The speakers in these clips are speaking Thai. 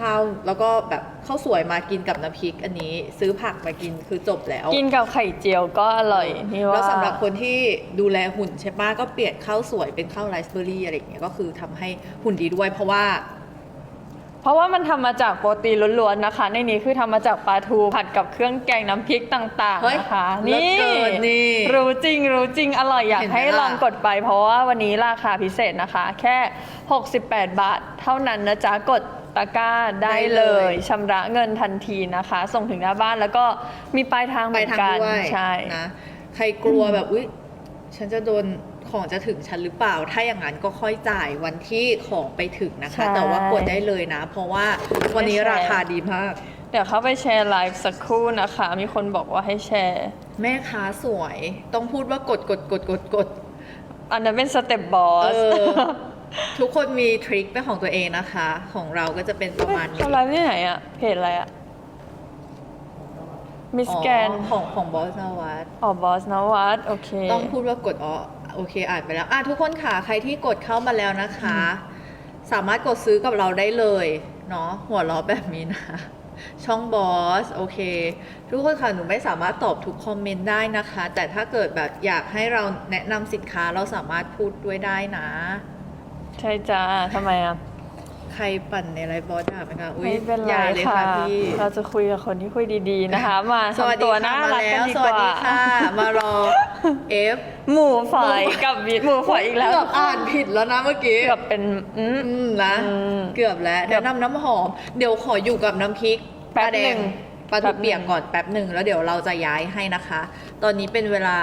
ข้าว แล้วก็แบบข้าวสวยมากินกับน้ำพริกอันนี้ ซื้อผักมากินคือจบแล้ว กินกับไข่เจียวก็อร่อยนี่ว่าแล้วสำหรับคนที่ดูแลหุ่นใช่ปะก็เปลี่ยนข้าวสวยเป็นข้าวไรซ์เบอร์รี่อะไรอย่างเงี้ยก็คือทำให้หุ่นดีด้วย เพราะว่าเพราะว่ามันทำมาจากโปรตีนล้วนๆนะคะ ในนี้คือทำมาจากปลาทูผัดกับเครื่องแกงน้ำพริกต่าง เฮ้ยๆนะคะเลิศเกินนี่รู้จริงรู้จริงอร่อยอยากเห็นไหมให้ล่ะลองกดไป เพราะว่าวันนี้ราคาพิเศษนะคะ แค่ 68 บาท เท่านั้นนะจ๊ะกด ตะกร้าได้เลยชำระเงินทันทีนะคะ ส่งถึงหน้าบ้านแล้วก็มีปลายทางเหไปมือนทางกันด้วยใช่ นะใครกลัวแบบอุ๊ยฉันจะโดนของจะถึงฉันหรือเปล่า ถ้าอย่างนั้นก็ค่อยจ่ายวันที่ของไปถึงนะคะ ใช่ แต่ว่ากดได้เลยนะ เพราะว่าวันนี้ราคาดีมาก เดี๋ยวเข้าไปแชร์ไลฟ์สักครู่นะคะ มีคนบอกว่าให้แชร์ แม่ค้าสวย ต้องพูดว่ากดกดกดกดกด อันนั้นเป็นสเต็ปบอเอสอ ทุกคนมีทริคเป็นของตัวเองนะคะ ของเราก็จะเป็นประมาณนี้เขาไลฟ์ที่ไหนอะเพจอะไรอะมิสแกนอ๋อของของบอสนวัตอ๋อบอสนวัตโอเค ต้องพูดว่ากดอ๋อโอเคอ่านไปแล้วอะทุกคนค่ะ ใครที่กดเข้ามาแล้วนะคะ สามารถกดซื้อกับเราได้เลยเนาะหัวเราะแบบนี้นะ ช่องบอสโอเค ทุกคนค่ะ หนูไม่สามารถตอบทุกคอมเมนต์ได้นะคะ แต่ถ้าเกิดแบบอยากให้เราแนะนำสินค้าเราสามารถพูดด้วยได้นะ ใช่จ้าทำไมอะใครปั่นในไลฟ์บอสด่าไหมคะ อุ้ยไม่เป็นอไรย่าเลยค่ะค่ะ พี่ เราจะคุยกับคนที่คุยดีๆนะคะ มาสวัสทำดีตัวค่ะน่ามารักแล้กันว ดีสกวัสว่า ดีค่ะ มารอเอฟหมูฝอยกับวิทหมูฝอยอีกแล้วเกือบอ่านผิดแล้วนะเมื่อกี้ เกือบเป็นอืม อืมนะ อืมเกือบแล้วเกือบแนะนำน้ำหอม เดี๋ยวขออยู่กับน้ำพริกแป๊บปลาแดหนึ่งงปลาแป๊ทูบหนึ่ง เปียกก่อนแป๊บหนึ่งแล้วเดี๋ยวเราจะย้ายให้นะคะ ตอนนี้เป็นเวลา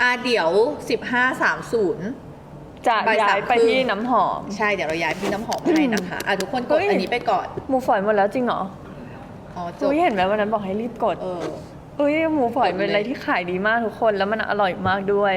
อ่าเดี๋ยว 15.30 จะบ่ายย้าสามยไปครึ่งที่น้ำหอม ใช่เดี๋ยวเราย้ายพี่น้ำหอมให้นะคะอะทุกคนกดเฮ้ยอันนี้ไปก่อนหมูฝอยหมดแล้วจริงเหรออ๋อจบอุ้ยเห็นไหมวันนั้นบอกให้รีบกด เออ เอ้ยหมูฝอยกดเลยเป็นอะไรที่ขายดีมากทุกคนแล้วมันอร่อยมากด้วย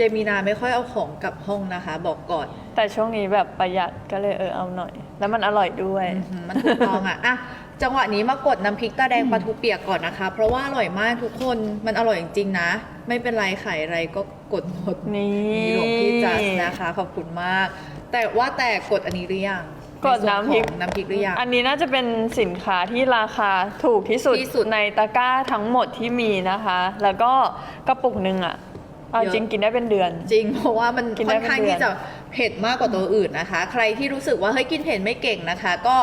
ยายมีนาไม่ค่อยเอาของกลับห้องนะคะ บอกก่อนแต่ช่วงนี้แบบประหยัดก็เลยเออเอาหน่อย แล้วมันอร่อยด้วย อื้อหือมันถูกต้องอะอะ จังหวะนี้มากดน้ำพริกตาแดงปลาทูเปียกก่อนนะคะ เพราะว่าอร่อยมากทุกคนมันอร่อยจริงๆนะ ไม่เป็นไรขายอะไรก็กดหมดนี่มีหลวงพี่จัสนะคะ ขอบคุณมาก แต่ว่าแต่กดอันนี้หรือยังกดน้ำพริกในส่วของน้ำพริกหรือยังอันนี้น่าจะเป็นสินค้าที่ราคาถูกที่สุดที่สุดในตะกร้าทั้งหมดที่มีนะคะ แล้วก็กระปุกหนึ่งอะเอาเยอะจริงกินได้เป็นเดือน จริงเพราะว่ามันกินได้ค่อนข้างเป็นเดือนที่จะเผ็ดมากกว่าตัวอื่นนะคะ ใครที่รู้สึกว่าเฮ้ยกินเผ็ดไม่เก่งนะคะ ก็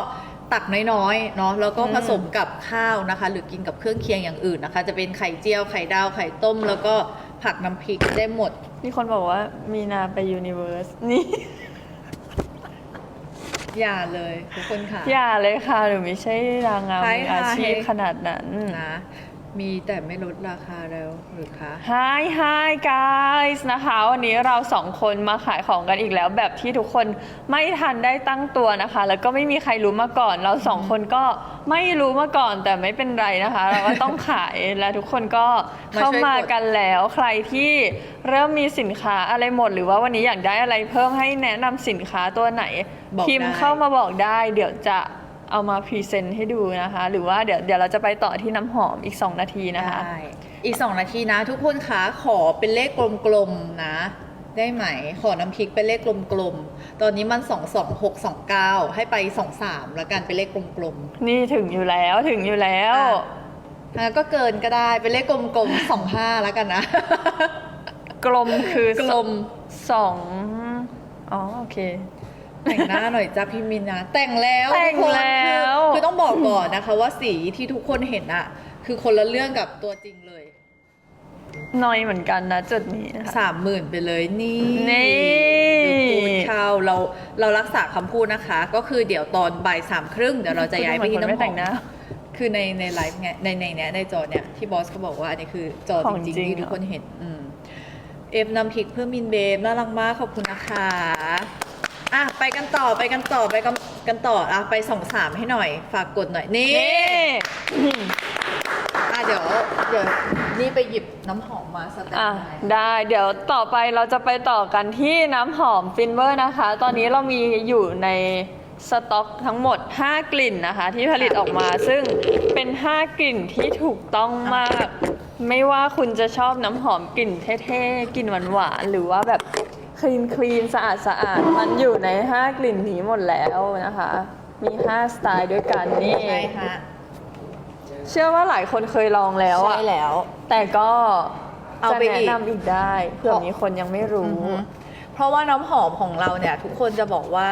ตักน้อยๆเนาะแล้วก็ผสมกับข้าวนะคะ หรือกินกับเครื่องเคียงอย่างอื่นนะคะ จะเป็นไข่เจียวไข่ดาวไข่ต้ม แล้วก็ผักน้ำพริกได้หมด มีคนบอกว่ามีนาไปยูนิเว r ร์สนี่ อย่าเลยทุกคนค่ะอย่าเลยค่ะหนูไม่ใช่นางงามใช่มือค่ะอาชีพขนาดนั้น นะ มีแต่ไม่ลดราคาแล้วหรือคะ Hi Hi guys นะคะ วันนี้เราสองคนมาขายของกันอีกแล้ว แบบที่ทุกคนไม่ทันได้ตั้งตัวนะคะ แล้วก็ไม่มีใครรู้มาก่อน เราสองคนก็ไม่รู้มาก่อน แต่ไม่เป็นไรนะคะ เราก็ต้องขายและทุกคนก็เข้ามากันแล้วใครที่เริ่มมีสินค้าอะไรหมด หรือว่าวันนี้อยากได้อะไรเพิ่มให้แนะนำสินค้าตัวไหนบอกพิมพ์ได้ เข้ามาบอกได้ เดี๋ยวจะ เอามาพรีเซนต์ให้ดูนะคะ หรือว่าเดี๋ยวเดี๋ยวเราจะไปต่อที่น้ำหอมอีก 2 นาทีนะคะ ได้อีก 2 นาทีนะ ทุกคนคะขอเป็นเลขกลมๆนะ ได้ไหม ขอน้ำพริกเป็นเลขกลมๆ ตอนนี้มัน 2 2 6 2 9 ให้ไป 2 3 แล้วกันเป็นเลขกลมนี่ถึงอยู่แล้วถึงอยู่แล้วอะๆอะก็เกินก็ได้เป็นเลขกลมๆ 2 5 แล้วกันนะ กลมคือกลม สองอ๋อโอเค แต่งหน้าหน่อยจ้าพี่มินนะแต่งแล้วแต่งทุกคนแล้ว คือคือต้องบอกก่อนนะคะ ว่าสีที่ทุกคนเห็นอะคือคนละเรื่องกับตัวจริงเลยน้อยเหมือนกันนะจุดนี้นะคะ สามหมื่นไปเลยนี่นี่คือพูดเข้าเราเรารักษาคำพูดนะคะ ก็คือเดี๋ยวตอนบ่ายสามครึ่งเดี๋ยวเราจะย้ายไปที่คุณน้ำไม่หแต่องม หน้า คือในในไลฟ์เนี่ยในในเนี้ยในจอเนี่ยที่บอสเขาบอกว่าอันนี้คือจอของจริงจริๆงที่ทุกคนเห็นอืมเอฟนำพริกเพื่อมินเบมน่ารักมากขอบคุณนะคะ อะไปกันต่อไปกันต่อไปกันกันต่ออะไปสองสามให้หน่อย ฝากกดหน่อยนี่นี่อะเดี๋ยวเดี๋ยวนี่ไปหยิบน้ำหอมมาสแตนอะบายได้เดี๋ยวต่อไปเราจะไปต่อกันที่น้ำหอมฟินเวอร์นะคะ ตอนนี้เรามีอยู่ในสต็อกทั้งหมด 5 กลิ่นนะคะ ที่ผลิตออกมาซึ่งเป็น 5 กลิ่นที่ถูกต้องมาก ไม่ว่าคุณจะชอบน้ำหอมกลิ่นเท่ๆกลิ่นหวานๆหรือว่าแบบ คลีนคลีนสะอาดสะอาดมันอยู่ใน 5 กลิ่นนี้หมดแล้วนะคะ มี 5 สไตล์ด้วยกันนี่ ใช่ฮะเชื่อว่าหลายคนเคยลองแล้วอะใช่แล้ว แต่ก็เอาจะไปอีกแนะนำอีกได้เผื่อมีคนยังไม่รู้อือฮึเพราะว่าน้ำหอมของเราเนี่ย ทุกคนจะบอกว่า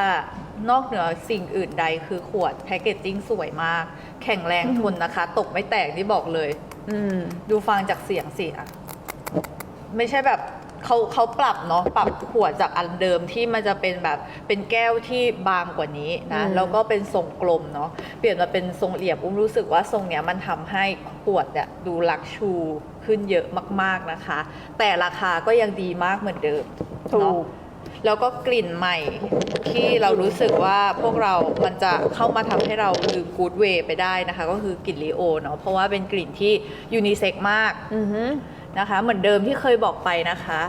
นอกเหนือสิ่งอื่นใดคือขวดแพคเกจจิ้งสวยมาก แข็งแรงทนนะคะ ตกไม่แตกที่บอกเลยอืมดูฟังจากเสียงสิอะไม่ใช่แบบ เขาเขาปรับเนาะปรับขวดจากอันเดิมที่มันจะเป็นแบบเป็นแก้วที่บางกว่านี้นะอืมแล้วก็เป็นทรงกลมเนาะเปลี่ยนมาเป็นทรงเหลี่ยมอุ้มรู้สึกว่าทรงเนี้ยมันทำให้ขวดเนี่ยดูลักชูขึ้นเยอะมากๆนะคะ แต่ราคาก็ยังดีมากเหมือนเดิมถูเนาะกแล้วก็กลิ่นใหม่ที่เรารู้สึกว่าพวกเรา มันจะเข้ามาทำให้เราลืมกูดเวย์ไปได้นะคะ ก็คือกลิ่นลีโอเนาะเพราะว่าเป็นกลิ่นที่ยูนิเซ็กมาก อือฮึ นะคะ เหมือนเดิมที่เคยบอกไปนะคะ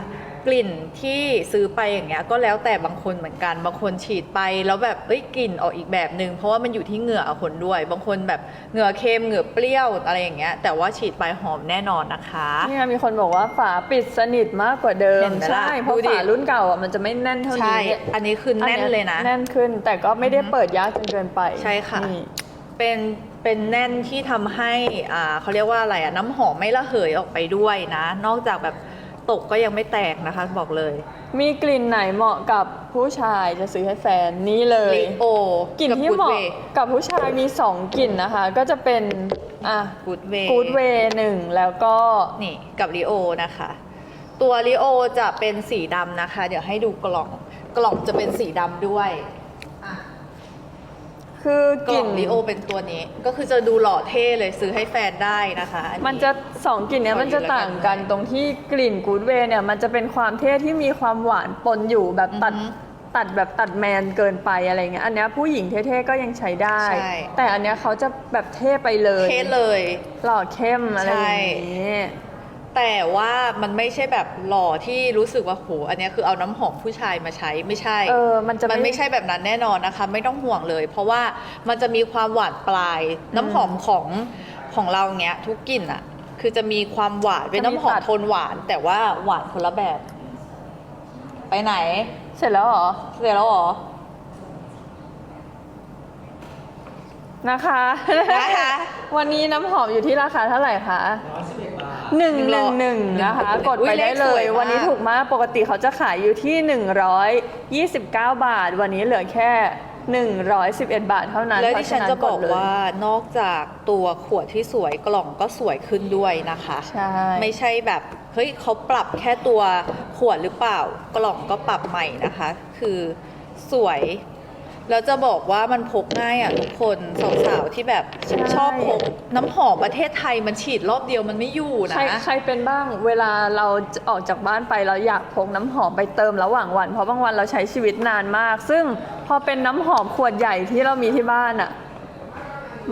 กลิ่นที่ซื้อไปอย่างเงี้ยก็แล้วแต่บางคนเหมือนกันบางคนฉีดไปแล้วแบบเอ้ยกลิ่นออกอีกแบบหนึ่งเพราะว่ามันอยู่ที่เหงื่อคนด้วย บางคนแบบเหงื่อเค็มเหงื่อเปรี้ยวอะไรอย่างเงี้ยแต่ว่าฉีดไปหอมแน่นอนนะคะ เนี่ยมีคนบอกว่าฝาปิดสนิทมากกว่าเดิเห็มนไหมล่ะใช่เพราะดูดิ ฝารุ่นเก่าอะมันจะไม่แน่นเท่าใช่ นี้อันนี้คือแน่นเลยนะ แน่นขึ้นแต่ก็ไม่ได้เปิดยากจนเกินไปใช่ค่ะ นี่ เป็น เป็นแน่นที่ทำให้อ่าเขาเรียกว่าอะไรอะน้ำหอมไม่ระเหยออกไปด้วยนะ นอกจากแบบตกก็ยังไม่แตกนะคะ บอกเลยมีกลิ่นไหนเหมาะกับผู้ชายจะซื้อให้แฟนนี่เลยลิโอกลิ่นที่เหมาะกับผู้ชายมี 2กลิ่นนะคะ ก็จะเป็นอะกูดเวกูดเวหนึ่งแล้วก็นี่กับลิโอนะคะ ตัวลิโอจะเป็นสีดำนะคะ เดี๋ยวให้ดูกล่องกล่องจะเป็นสีดำด้วยอะ คือกกล่ลิ่อนงลิโอเป็นตัวนี้ ก็คือจะดูหล่อเท่เลยซื้อให้แฟนได้นะคะอั มันจะสองกลิ่นเนี้ยขอมันจะดูแล้วกันต่างกันตรงที่กลิ่นกูดเวย์เนี่ยมันจะเป็นความเท่ที่มีความหวานปนอยู่แบบตัดอือฮึตัดแบบตัดแมนเกินไปอะไรเงี้ยอันเนี้ยผู้หญิงเท่ๆก็ยังใช้ได้ ใช่ แต่อันเนี้ยเขาจะแบบเท่ไปเลย เท่เลย หล่อเข้มอะไรอย่างใช่นี้ แต่ว่ามันไม่ใช่แบบหล่อที่รู้สึกว่าโหอันเนี้ยคือเอาน้ำหอมผู้ชายมาใช้ไม่ใช่ เออมันจะมันไม่ใช่แบบนั้นแน่นอนนะคะ ไม่ต้องห่วงเลย เพราะว่ามันจะมีความหวานปลาย น้ำหอมของของเราเนี้ย ทุกกลิ่นอะคือจะมีความหวานเป็นน้ำหอมโทนหวาน แต่ว่าหวานคนละแบบ ไปไหน เสร็จแล้วเหรอ เสร็จแล้วเหรอ นะคะนะคะ วันนี้น้ำหอมอยู่ที่ราคาเท่าไหร่คะหนึ่งหนึ่งหนึ่งนะคะ กดอุ๊ไปยได้เลขเลสวยยมากวันนี้ถูกมากปกติเขาจะขายอยู่ที่ 129 บาท วันนี้เหลือแค่ 111 บาทเท่านั้นแล้วเพดิราะฉัฉะนนั้นจะกบดอกเลยว่านอกจากตัวขวดที่สวยกล่องก็สวยขึ้นด้วยนะคะใช่ไม่ใช่แบบเฮ้ยเขาปรับแค่ตัวขวดหรือเปล่ากล่องก็ปรับใหม่นะคะ คือสวย แล้วจะบอกว่ามันพกง่ายอะทุกคนสาวๆที่แบบชอบพกน้ำหอมประเทศไทยมันฉีดรอบเดียวมันไม่อยู่นะ ใครใครเป็นบ้างเวลาเราออกจากบ้านไปเราอยากพกน้ำหอมไปเติมระหว่างวัน เพราะบางวันเราใช้ชีวิตนานมาก ซึ่งพอเป็นน้ำหอมขวดใหญ่ที่เรามีที่บ้านอะ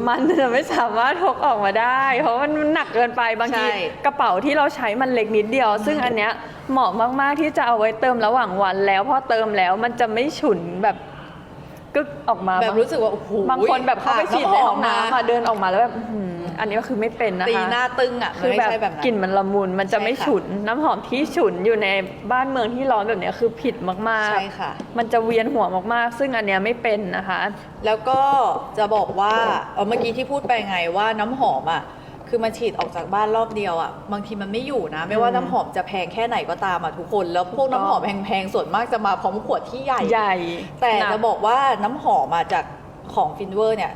มันจะไม่สามารถพกออกมาได้ เพราะมันหนักเกินไปบางทีใช่ กระเป๋าที่เราใช้มันเล็กนิดเดียว ซึ่งอันเนี้ยเหมาะมากๆที่จะเอาไว้เติมระหว่างวันแล้วพอเติมแล้วมันจะไม่ฉุนแบบ กึกออกมาแบบบางรู้สึกว่าโอ้โหบางคนแบบเข้าไปฉีดในห้องมาน้ำอะเดินออกมาแล้วแบบอื้อหืออันนี้ก็คือไม่เป็นนะคะตีหน้าตึงอะมันคือไม่แบบใช่แบบนั้นกลิ่นมันละมุนมันจะไม่ใช่ค่ะฉุน น้ำหอมที่ฉุนอยู่ในบ้านเมืองที่ร้อนแบบเนี้ยคือผิดมากใช่ค่ะๆมันจะเวียนหัวมากๆ ซึ่งอันเนี้ยไม่เป็นนะคะ แล้วก็จะบอกว่าเออเมื่อกี้ที่พูดไปไงว่าน้ำหอมอะ คือมันฉีดออกจากบ้านรอบเดียวอะบางทีมันไม่อยู่นะ ไม่ว่าอืมน้ำหอมจะแพงแค่ไหนก็ตามอะทุกคนแล้วพวกน้ำหอมแพงๆส่วนมากจะมาพร้อมขวดที่ใหญ่ ใหญ่แต่หนัจะบอกว่าน้ำหอมมาจากของฟินเวอร์เนี่ย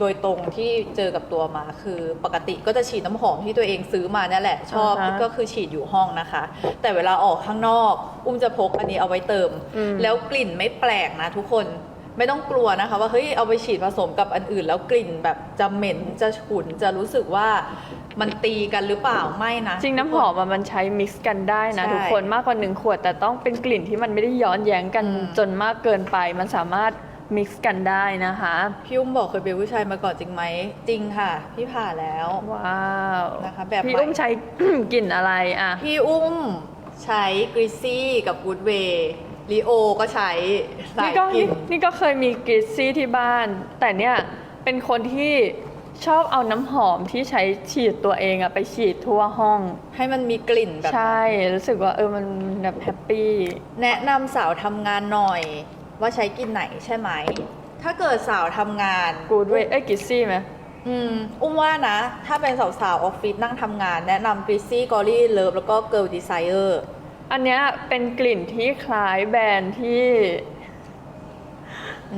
โดยตรงที่เจอกับตัวมาคือปกติก็จะฉีดน้ำหอมที่ตัวเองซื้อมาเนี่ยแหละ ชอบอ่าฮะก็คือฉีดอยู่ห้องนะคะ แต่เวลาออกข้างนอก อุ้มจะพกอันนี้เอาไว้เติม อืม แล้วกลิ่นไม่แปลกนะทุกคน ไม่ต้องกลัวนะคะว่าเฮ้ยเอาไปฉีดผสมกับอันอื่น แล้วกลิ่นแบบจะเหม็นจะฉุนจะรู้สึกว่ามันตีกันหรือเปล่าไม่นะ จริงน้ำหอมอะมันใช้มิกซ์กันได้นะ ใช่ทุกคนมากกว่าหนึ่งขวด แต่ต้องเป็นกลิ่นที่มันไม่ได้ย้อนแย้งกันอืม จนมากเกินไป มันสามารถมิกซ์กันได้นะคะ พี่อุ้มบอกเคยเป็นผู้ชายมาก่อนจริงไหมจริงค่ะ พี่ผ่าแล้ว ว้าวนะคะแบบพี่ใหม่ อุ้มใช้ กลิ่นอะไรอะ พี่อุ้มใช้กริซซี่กับกูดเวย์ ลีโอก็ใช้หลานี่ยก็กลิ่นี่นนี่ก็เคยมีกริซซี่ที่บ้าน แต่เนี่ยเป็นคนที่ชอบเอาน้ำหอมที่ใช้ฉีดตัวเองอะไปฉีดทั่วห้อง ให้มันมีกลิ่นแบบ ใช่ รู้สึกว่าเออมันแบบแฮปปี้ แนะนำสาวทำงานหน่อย ว่าใช้กลิ่นไหนใช่ไหม ถ้าเกิดสาวทำงาน กูดเวเอ้ยกิซซี่ไหม อืมอุ้มว่านะ ถ้าเป็นสาวๆออฟฟิศนั่งทำงาน แนะนำ g r i z z y g o r y Love แล้วก็ Girl Desire อั นเนี้ยเป็นกลิ่นที่คล้ายแบรนด์ที่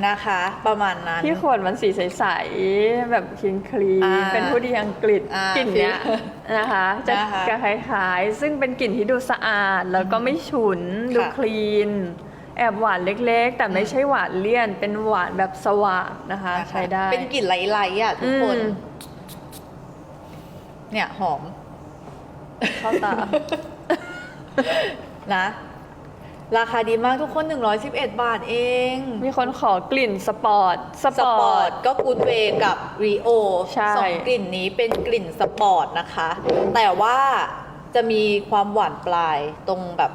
นะคะ ประมาณนั้น ที่ขวดมันสีใสๆแบบคลีนคลีอ่าเป็นผู้ดีอังกฤษอ่ากลิ่นเนี้ยฟิลนะคะ จะนะคะจะคล้ายๆ ซึ่งเป็นกลิ่นที่ดูสะอาดแล้วก็ไม่ฉุนดูค่ะ คลีน แอบหวานเล็กๆ แต่ไม่ใช่หวานเลี่ยน เป็นหวานแบบสว่างนะคะ นะคะใช้ได้เป็นกลิ่นไหลๆอะทุกคน อืมเนี่ยหอม เข้าตา นะ ราคาดีมากทุกคน 111 บาทเอง มีคนขอกลิ่นสปอร์ต สสปปออร์ร์ต ตก็กูดเวกับรีโอใช่ สองกลิ่นนี้เป็นกลิ่นสปอร์ตนะคะ แต่ว่าจะมีความหวานปลายตรงแบบ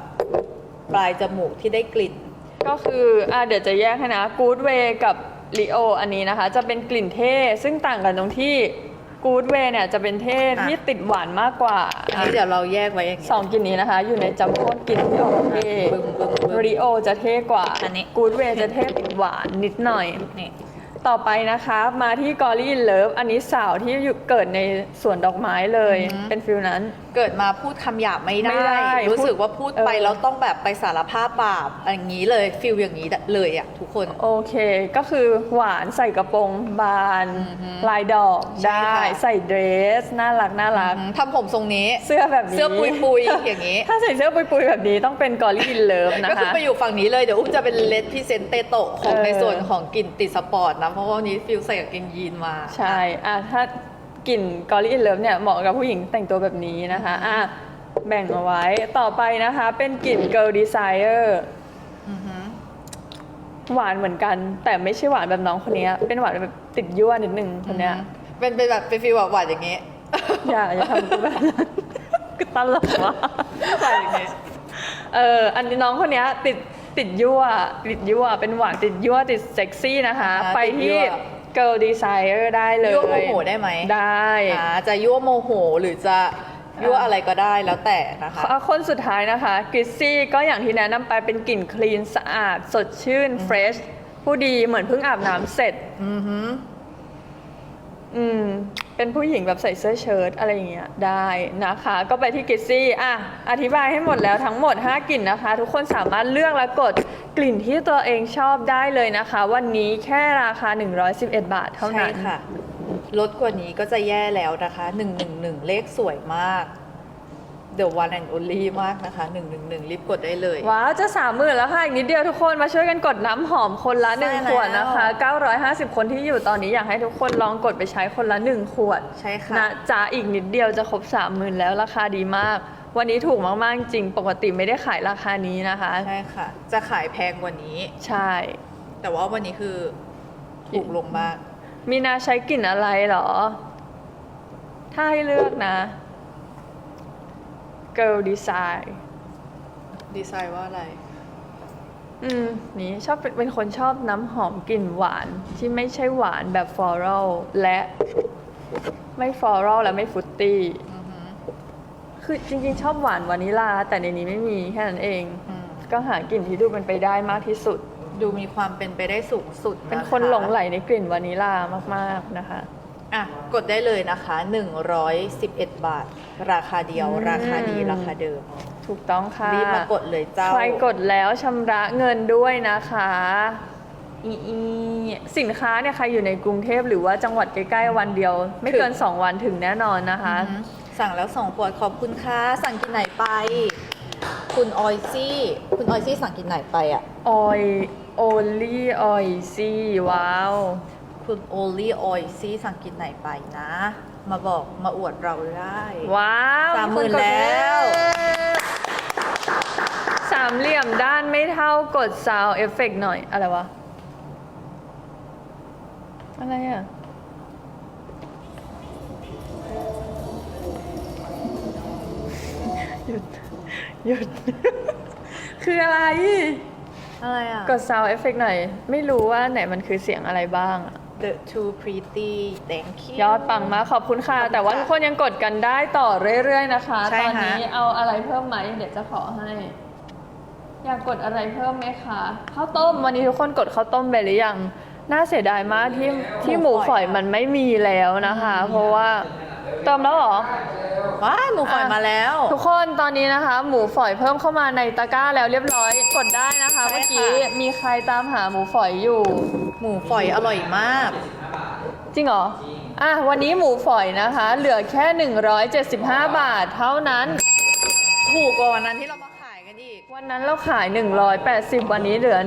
ปลายจมูกที่ได้กลิ่น ก็คืออะเดี๋ยวจะแยกให้นะกูดเวกับลีโออันนี้นะคะ จะเป็นกลิ่นเท่ ซึ่งต่างกันตรงที่ กูดเวเนี่ยจะเป็นเท่อะที่ติดหวานมากกว่าอันนี้เดี๋ยวเราแยกไว้อย่างนี้ สองกลิ่นนี้นะคะ อยู่ในจำพวกกลิ่นที่ออกเท่บึ้มบึ้มบึ้มรีโอจะเท่กว่าอันนี้ กูดเวจะเท่ติดหวานนิดหน่อย นี่ ต่อไปนะคะมาที่กอรี่เลิฟอันนี้สาวที่อยู่เกิดในสวนดอกไม้เลย อือหือ เป็นฟิลนั้นเกิดมาพูดคำหยาบไม่ได้ ไม่ได้รู้สึกว่าพูดไปเออ แล้วต้องแบบไปสารภาพบาปอะไรอย่างนี้เลยฟิลอย่างนี้เลยอะทุกคน โอเค ก็คือหวานใส่กระโปรงบานอือหือลายดอกใช่ได้ ค่ะ ใส่เดรส น่ารักน่ารักอืมทำผมทรงนี้ เสื้อแบบนี้เสื้อปุยปุยๆอย่างนี้ ถ้าใส่เสื้อปุยๆแบบนี้ต้องเป็นกอรี่เลิฟนะก็คือคะ ไปอยู่ฝั่งนี้เลยเดี๋ยวอุ้มจะเป็นเลดพิเซนเตโตะของเออ ในส่วนของกลิ่นติดสปอร์ตนะ เพราะว่าวันนี้ฟิลใส่กางเกงยีนมา ใช่อะถ้า กลิ่นกอรี่เลิฟเนี่ยเหมาะกับผู้หญิงแต่งตัวแบบนี้นะคะอะแบ่งเอาไว้ต่อไปนะคะเป็นกลิ่น girl desire อือหือหวานเหมือนกัน แต่ไม่ใช่หวานแบบน้องคนนี้ เป็นหวานแบบติดยั่วนิดนึงคนเนี้ยเป็นเป็นแบบเป็นฟิลแบบหวานอย่างนี้อย่าอย่าทำกูแบบนั้นกูตลกว่ะหวานอย่างนี้เอออันนี้น้องคนเนี้ยติดติดยั่วติดยั่วเป็นหวานติดยั่วติดเซ็กซี่นะคะอ่าไปติดยั่ที่ว girl desire ได้เลยยั่วโมโหได้ไหมได้อ่าจะยั่วโมโหหรือจะยั่วอะไรก็ได้แล้วแต่นะคะอะคนสุดท้ายนะคะกริซซี่ก็อย่างที่แนะนำไปเป็นกลิ่นคลีนสะอาด สดชื่นเฟรชผู้ดีเหมือนเพิ่งอาบน้ำเสร็จ อือหืออืม เป็นผู้หญิงแบบใส่เสื้อเชิ้ตอะไรอย่างเงี้ยได้นะคะ ก็ไปที่กิซซี่อะอธิบายให้หมดแล้วทั้งหมด 5 กลิ่นนะคะ ทุกคนสามารถเลือกและกดกลิ่นที่ตัวเองชอบได้เลยนะคะ วันนี้แค่ราคา 111 บาทเท่านั้นั้นค่ะ ลดกว่านี้ก็จะแย่แล้วนะคะหนึ่งหนึ่งหนึ่งเลขสวยมาก The one and only มากนะคะหนึ่งหนึ่งหนึ่งรีบกดได้เลย ว้าว จะสามหมื่นแล้วค่ะอีกนิดเดียวทุกคนมาช่วยกันกดน้ำหอมคนละหนึ่งใช่แล้ว ขวดนะคะ 950 คนที่อยู่ตอนนี้อยากให้ทุกคนลองกดไปใช้คนละหนึ่งขวด ใช่ค่ะ นะจ๊ะอีกนิดเดียวจะครบสามหมื่นแล้วราคาดีมาก วันนี้ถูกมาก ๆ จริง ปกติไม่ได้ขายราคานี้นะคะ ใช่ค่ะ จะขายแพงกว่านี้ ใช่ แต่ว่าวันนี้คือถูกลงมาก มีนาใช้กลิ่นอะไรเหรอ ถ้าให้เลือกนะ Girl Design ดีไซน์ว่าอะไร อืมนี่ชอบเป็นเป็นคนชอบน้ำหอมกลิ่นหวานที่ไม่ใช่หวานแบบฟลอรัลและไม่ฟลอรัลและไม่ฟรุตตี้ อือหือคือจริงๆ ชอบหวานวานิลา แต่ในนี้ไม่มีแค่นั้นเอง อืมก็หากลิ่นที่ดูเป็นไปได้มากที่สุด ดูมีความเป็นไปได้สูงสุดะะเป็นคนหลงไหลในกลิ่นวานิลามากๆนะคะ อะกดได้เลยนะคะ 111 บาท ราคาเดียว อืม ราคาดีราคาเดิม ถูกต้องค่ะรีบมากดเลยเจ้า ใครกดแล้วชำระเงินด้วยนะคะอีอีสินค้าเนี่ยใครอยู่ในกรุงเทพหรือว่าจังหวัดใกล้ๆวันเดียว ไม่เกิน2วันถึงแน่นอนนะคะ อือหือสั่งแล้วสองขวดขอบคุณค่ะ สั่งกินไหนไป คุณออยซี่ คุณออยซี่สั่งกินไหนไปอะ ออยโอลี่ออยซี่ว้าว คุณโอลี่ออยซี่สั่งกินไหนไปนะ มาบอกมาอวดเราได้ว้าวสามหมื่นคกดแล้ว สามเหลี่ยมด้านไม่เท่ากดซาวเอฟเฟกหน่อย อะไรวะ อะไรอะ หยุด หยุด คืออะไร อะไรอะ กดซาวเอฟเฟกหน่อย ไม่รู้ว่าไหนมันคือเสียงอะไรบ้างอะ The Too Pretty Thank you ยอดปังมากขอบคุณค่ะ ขอบคุณค่ะแต่ว่าทุกคนยังกดกันได้ต่อเรื่อยๆนะคะ ใช่ตอนฮะนี้เอาอะไรเพิ่มไหมเดี๋ยวจะขอให้ อยากกดอะไรเพิ่มไหมคะข้าวต้มวันนี้ทุกคนกดข้าวต้มไปหรือยังน่าเสียดายมากที่ที่หหมูมูฝฝออยยมันไม่มีแล้วนะคะ เพราะว่า เติมแล้วเหรอ ว้ายหมูฝอยอะ มาแล้ว ทุกคนตอนนี้นะคะ หมูฝอยเพิ่มเข้ามาในตะกร้าแล้วเรียบร้อยกดได้นะคะ ใช่ค่ะ เมื่อกี้มีใครตามหาหมูฝอยอยู่ หมูฝอยอร่อยมาก จริงเหรออะวันนี้หมูฝอยนะคะ เหลือแค่ 175 บาทเท่านั้น ถูกกว่าวันนั้นที่เรามาขายกันอีก วันนั้นเราขาย 180 วันนี้เหลือ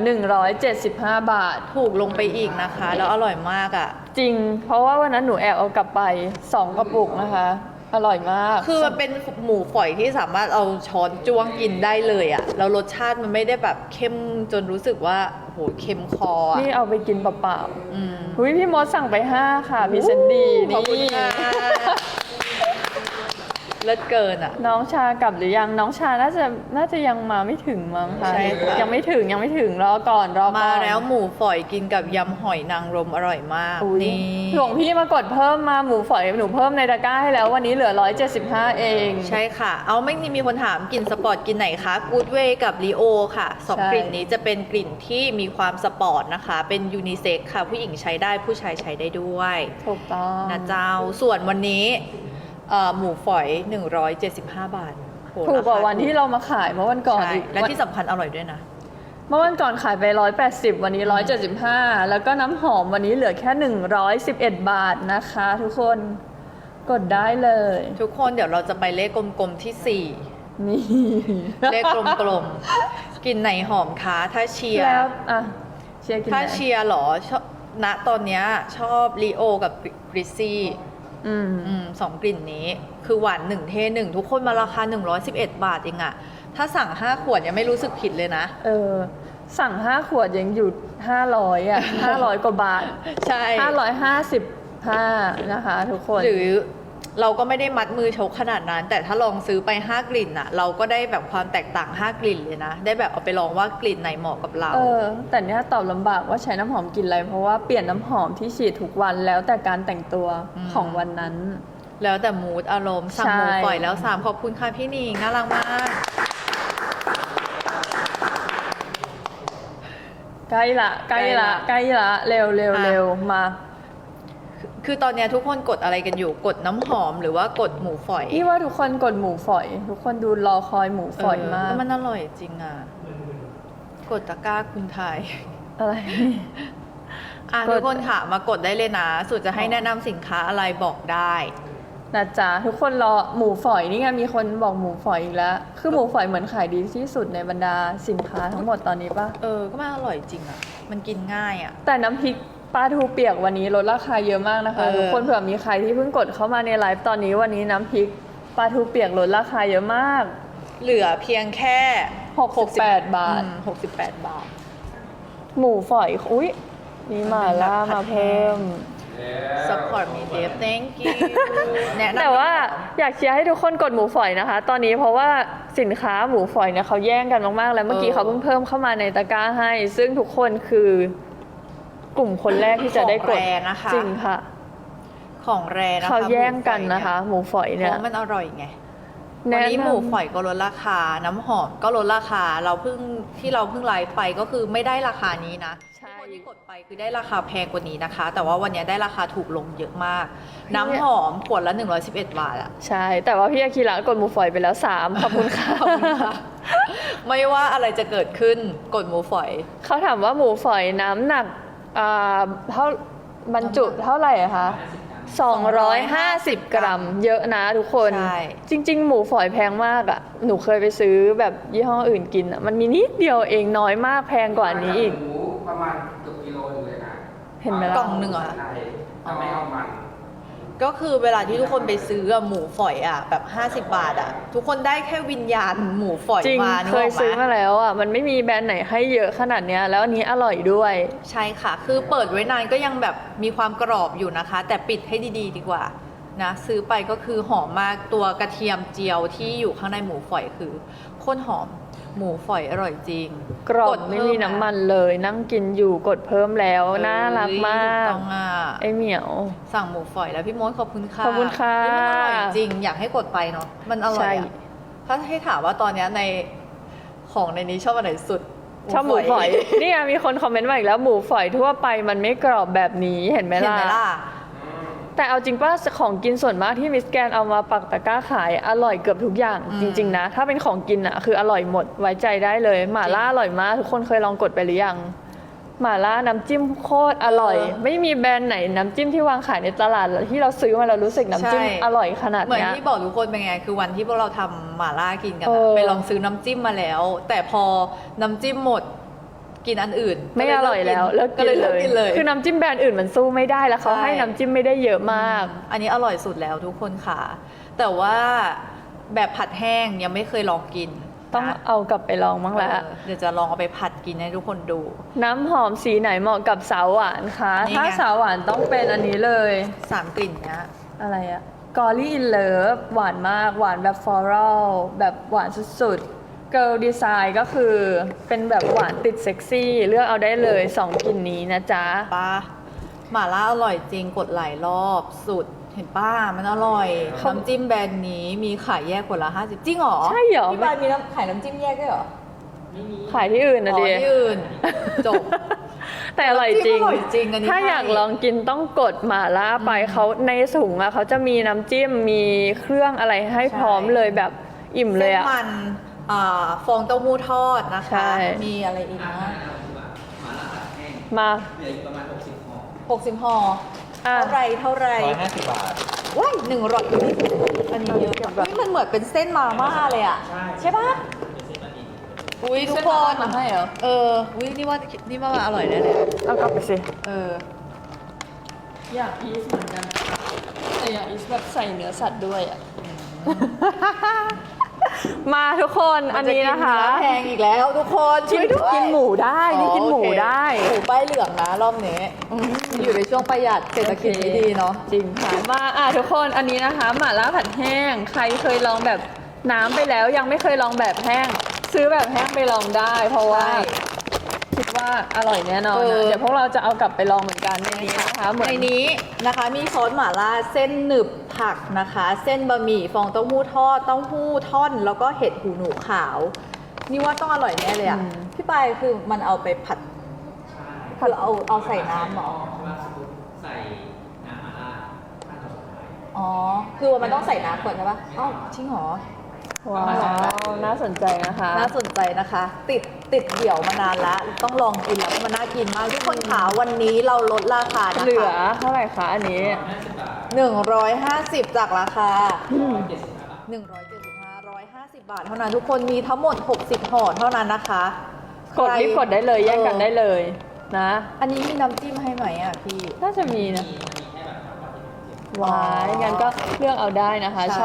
175 บาท ถูกลงไปอีกนะคะ แล้วอร่อยมากอะ จริง เพราะว่าวันนั้นหนูแอบเอากลับไป 2 กระปุกนะคะ อร่อยมาก คือมันเป็นหมูฝอยที่สามารถเอาช้อนจ้วงกินได้เลยอะแล้วรสชาติมันไม่ได้แบบเข้มจนรู้สึกว่าโหเค็มคออะนี่เอาไปกินเปล่าอืมๆหุยพี่มดสั่งไป 5 ค่ะพี่เซนดีขอบคุณนี่ ค่ะ เลิศเกินอะน้องชากลับหรือยังน้องชาน่าจะน่าจะยังมาไม่ถึงมั้งคะใช่ค่ะ ยังไม่ถึงยังไม่ถึงรอก่อนรอก่อนมาแล้วหมูฝอยกินกับยำหอยนางรมอร่อยมากอุ๊ยนี่หลวงพี่มากดเพิ่มมาหมูฝอยหนูเพิ่มในตะกร้าให้แล้ววันนี้เหลือ 175 เอง ใช่ค่ะ เอาไม่มีคนถามกลิ่นสปอร์ตกลิ่นไหนคะกูดเวกับลีโอค่ะสองใช่ กลิ่นนี้จะเป็นกลิ่นที่มีความสปอร์ตนะคะ เป็นยูนิเซ็กค่ะ ผู้หญิงใช้ได้ผู้ชายใช้ได้ด้วยถูกต้องนะเจ้าส่วนวันนี้ เอ่อหมูฝอย 175 บาทโหถูกกว่าราควันที่เรามาขายเมื่อวันก่อนใช่อีกและที่สำคัญอร่อยด้วยนะ เมื่อวันก่อนขายไป 180 วันนี้ 175 แล้วก็น้ำหอมวันนี้เหลือแค่ 111 บาทนะคะ ทุกคนกดได้เลย ทุกคนเดี๋ยวเราจะไปเลขกลมๆที่ นี่4 เลขกลมๆ กินไหนหอมคะถ้าเชียร์แล้วอะเชียร์กินถ้าไหน เชียร์เหรอชอบณตอนเนี้ยชอบลีโอกับกริซซี่ อืมอืมสองกลิ่นนี้ คือหวานหนึ่งเทหนึ่งทุกคนมาราคา 111 บาทเองอะถ้าสั่ง 5 ขวดยังไม่รู้สึกผิดเลยนะ เออ สั่ง5ขวดยังอยู่500อะ500กว่าบาทใช่555นะคะ ทุกคน หรือ เราก็ไม่ได้มัดมือชกขนาดนั้น แต่ถ้าลองซื้อไป 5 กลิ่นอะเราก็ได้แบบความแตกต่าง 5 กลิ่นเลยนะ ได้แบบเอาไปลองว่ากลิ่นไหนเหมาะกับเรา เออ แต่เนี้ยตอบลำบากว่าใช้น้ำหอมกลินอะไร เพราะว่าเปลี่ยนน้ำหอมที่ฉีดทุกวันแล้วแต่การแต่งตัวอืม ของวันนั้น แล้วแต่มูดอารมณ์สั่งใช่หมูปล่อยแล้วสามขอบคุณค่ะพี่หนิงน่ารักมาก ใกล้ละใกล้ละใกล้ละเร็วเร็วอะ เร็วมา คือตอนเนี้ยทุกคนกดอะไรกันอยู่กดน้ำหอมหรือว่ากดหมูฝอยพี่ว่าทุกคนกดหมูฝอย ทุกคนดูรอคอยหมูฝอยมาก เแล้วมันอร่อยจริงอะ กดตะกร้าคุณไทย อะไร อะกด ทุกคนค่ะมากดได้เลยนะ สุดจะให้อ๋อแนะนำสินค้าอะไรบอกได้ นะจ๊ะทุกคนรอหมูฝอยนี่ไงมีคนบอกหมูฝอยอีกแล้ว คือหมูฝอยเหมือนขายดีที่สุดในบรรดาสินค้าทั้งหมดตอนนี้ปะเออ ก็มันอร่อยจริงอะ มันกินง่ายอะ แต่น้ำพริก ปลาทูเปียกวันนี้ลดราคาเยอะมากนะคะเออทุกคนเผื่อมีใครที่เพิ่งกดเข้ามาในไลฟ์ตอนนี้วันนี้น้ำพริกปลาทูเปียกลดราคาเยอะมาก เหลือเพียงแค่ 68 บาทอืม68 บาท หมูฝอย อุ้ยมีหมาล่ามาเพิ่ม support me Dave thank you แนะนำแต่ว่าอยากเชียร์ให้ทุกคนกดหมูฝอยนะคะ ตอนนี้เพราะว่าสินค้าหมูฝอยเนี่ยเขาแย่งกันมากๆ แล้วเมื่อกี้เขาเพิ่งเพิ่มเข้ามาในตะกร้าให้ ซึ่งทุกคนคือ กลุ่มคนแรกที่จะได้กดของแรงนะคะ จริงค่ะ ของแรนะคะเขาแย่งกันหมูฝอยเยนะคะ หมูฝอยเพเนี่ยราะมันอร่อยไงวันแนะนี้นำหมูฝอยก็ลดราคา น้ำหอมก็ลดราคา เราเพิ่งที่เราเพิ่งไลฟ์ไปก็คือไม่ได้ราคานี้นะใช่ทุกคนที่กดไปคือได้ราคาแพงกว่านี้นะคะ แต่ว่าวันนี้ได้ราคาถูกลงเยอะมาก น้ำหอมขวดละ 111 บาทอะใช่ แต่ว่าพี่อาคิระกดหมูฝอยไปแล้วสามขอบคุณค่ะขอบคุณค่ะ ไม่ว่าอะไรจะเกิดขึ้นกดหมูฝอย เขาถามว่าหมูฝอยน้ำหนัก อ่าเท่าบรรจุเท่าไหร่อะคะ 250 กรัม เยอะนะทุกคน ใช่ จริง ๆ หมูฝอยแพงมากอะหนูเคยไปซื้อแบบยี่ห้ออื่นกินอะมันมีนิดเดียวเองน้อยมากแพงกว่านี้อีก หมูประมาณเกือบกิโลหนึงเลยนะเห็นไหมกล่ล่ะองหนึ่งเหรอ ใช่ถ้าไม่เอามัน ก็คือเวลาที่ทุกคนไปซื้ออะหมูฝอยอะแบบ 50 บาทอะทุกคนได้แค่วิญญาณหมูฝอยจริงมานึกเคอยอกไหซื้อมมาแล้วอะมันไม่มีแบรนด์ไหนให้เยอะขนาดเนี้ยแล้วอันนี้อร่อยด้วย ใช่ค่ะ คือเปิดไว้นานก็ยังแบบมีความกรอบอยู่นะคะ แต่ปิดให้ดีๆ ดีกว่านะซื้อไปก็คือหอมมากตัวกระเทียมเจียวที่อยู่ข้างในหมูฝอยคือโคตรหอม หมูฝอยอร่อยจริง กรอบดไม่เพิ่มีน้ำมันเลย นั่งกินอยู่กดเพิ่มแล้วเอ้ยน่ารักมากต้องอะไอเหมียว สั่งหมูฝอยแล้วพี่มดขอบคุณค่ะขอบคุณค่ะเฮ้ยมันอร่อยจริงอยากให้กดไปเนาะมันอร่อยใช่อะถ้าให้ถามว่าตอนเนี้ยในของในนี้ชอบอันไหนสุดชอบหมูฝอยนี่ไงมีคนคอมเมนต์มาอีกแล้วหมูฝอยทั่วไปมันไม่กรอบแบบนี้เห็นไหมเห็นล่ะไหมล่ะ แต่เอาจริงป่ะของกินส่วนมากที่มิสแกนเอามาปักตะกร้าขายอร่อยเกือบทุกอย่างอืมจริง ๆ นะ ถ้าเป็นของกินอะคืออร่อยหมดไว้ใจได้เลย หม่าล่าอร่อยมาก ทุกคนเคยลองกดไปหรือยัง หม่าล่าน้ำจิ้มโคตรอร่อย ไม่มีแบรนด์ไหนน้ำจิ้มที่วางขายในตลาดแล้วที่เราซื้อมาเรารู้สึกน้ำจิ้มอร่อยขนาดเหมือนเนี้ย ที่บอกทุกคนเป็นไง คือวันที่พวกเราทำหม่าล่ากินกันเออะอไปลองซื้อน้ำจิ้มมาแล้ว แต่พอน้ำจิ้มหมด กินอันอื่นไม่อร่อยแล้วเลิกก็กินเลยเลเลิกยกินเลย คือน้ำจิ้มแบรนด์อื่นมันสู้ไม่ได้แล้วเขาใช่ให้น้ำจิ้มไม่ได้เยอะมาก อันนี้อร่อยสุดแล้วทุกคนค่ะ แต่ว่าแบบผัดแห้งยังไม่เคยลองกินต้องนะเอากลับไปลองบ้างแล้วเออเดี๋ยวจะลองเอาไปผัดกินให้ทุกคนดู น้ำหอมสีไหนเหมาะกับสาวหวานคะนี่ไงถ้าสาวหวานต้องเป็นอันนี้เลยสามกลิ่นเนี้ยอะไรอะกอรี่อินเลิฟหวานมากหวานแบบฟลอรัลแบบหวานสุดๆ Girl Design ก็คือเป็นแบบหวานติดเซ็กซี่ เลือกเอาได้เลย2กลิ่นนี้นะจ๊ะป้าหม่าล่าอร่อยจริงกดหลายรอบสุดเห็นป้ามันอร่อยเขาน้ำจิ้มแบรนด์นี้มีขายแยกคนละห้าสิบจริงเหรอใช่เหรอพี่บายมีน้ำขายน้ำจิ้มแยกด้วยเหรอขายที่อื่นนะอ๋อดิที่อื่นจบ แต่อร่อยจริงน้ำจิ้มอร่อยจริงอันนี้ถ้าใช่อยากลองกินต้องกดหม่าล่าไปเขาในถุงอะเขาจะมีน้ำจิ้มมีเครื่องอะไรให้พร้อมเลยแบบอิ่มเลยเส้นอะ มันอ่า ฟองเต้าหู้ทอดนะใช่ คะ มีอะไรอีกนะมาเหลืออีกประมาณ60ห่อหกสิบห่ออะ เท่าไรเท่าไร150บาท ว้ายหนึ่งร้อยอันนี้เยอะแบบ นี่มันเหมือนเป็นเส้นมาม่าเลยอะใช่ใช่ปะอุ้ยทุกคนมาให้เหรอ เอออุ้ยนี่ว่านี่ว่าอร่อยแน่เลยเอากลับไปสิ เออ อยากอีสเหมือนกันนะคะแต่อยากอีสแบบใส่เนื้อสัตว์ด้วยอะ มาทุกคนอันนี้นะคะมัจกิเอแพงอีกแล้วทุกคนช่วยด้วยกินหมูได้นี่กินหมูโอเคได้หมูป้ายเหลืองนะรอบนี้อยู่ในช่วงประหยัดเศรษฐกิจไม่ดีเนาะจริงค่ะมาอะทุกคนอันนี้นะคะหม่าล่าผัดแห้ง ใครเคยลองแบบน้ำไปแล้วยังไม่เคยลองแบบแห้ง ซื้อแบบแห้งไปลองได้ เพราะว่าใช่คิด ว่าอร่อยแน่นอนเอนะอ เดี๋ยวพวกเราจะเอากลับไปลองเหมือนกันในนี้นะคะเหมือน ในนี้นะคะมีซอสหม่าล่าเส้นหนึบผักนะคะ เส้นบะหมี่ฟองเต้าหู้ทอดเต้าหู้ท่อน แล้วก็เห็ดหูหนูขาว นี่ว่าต้องอร่อยแน่เลยอะ อืม พี่ปายคือมันเอาไปผัดคือเอาเอาใส่น้ำเหรอใส่น้ำมาล่าขั้นตอนสุดท้ายอ๋อ คือว่ามันต้องใส่น้ำก่อนใช่ปะอ้าวจริงเหรอ ว้าวน่าสนใจนะคะ น่าสนใจนะคะ ติด ติดเดี่ยวมานานแล้ว ต้องลองกินแล้วมันน่ากินมากทุกคนขาวันนี้เราลดราคานะคะเหลือเท่าไหร่คะอันนี้ 150 จากราคา 175 150 บาท เท่านั้นทุกคนมีทั้งหมด 60ห่อเท่านั้นนะคะกดรีบกดได้เลยแย่งกันได้เลยนะ อันนี้มีน้ำจิ้มให้ไหมอะพี่ น่าจะมีนะว้ายงั้นก็เลือกเอาได้นะคะใช่ชอบ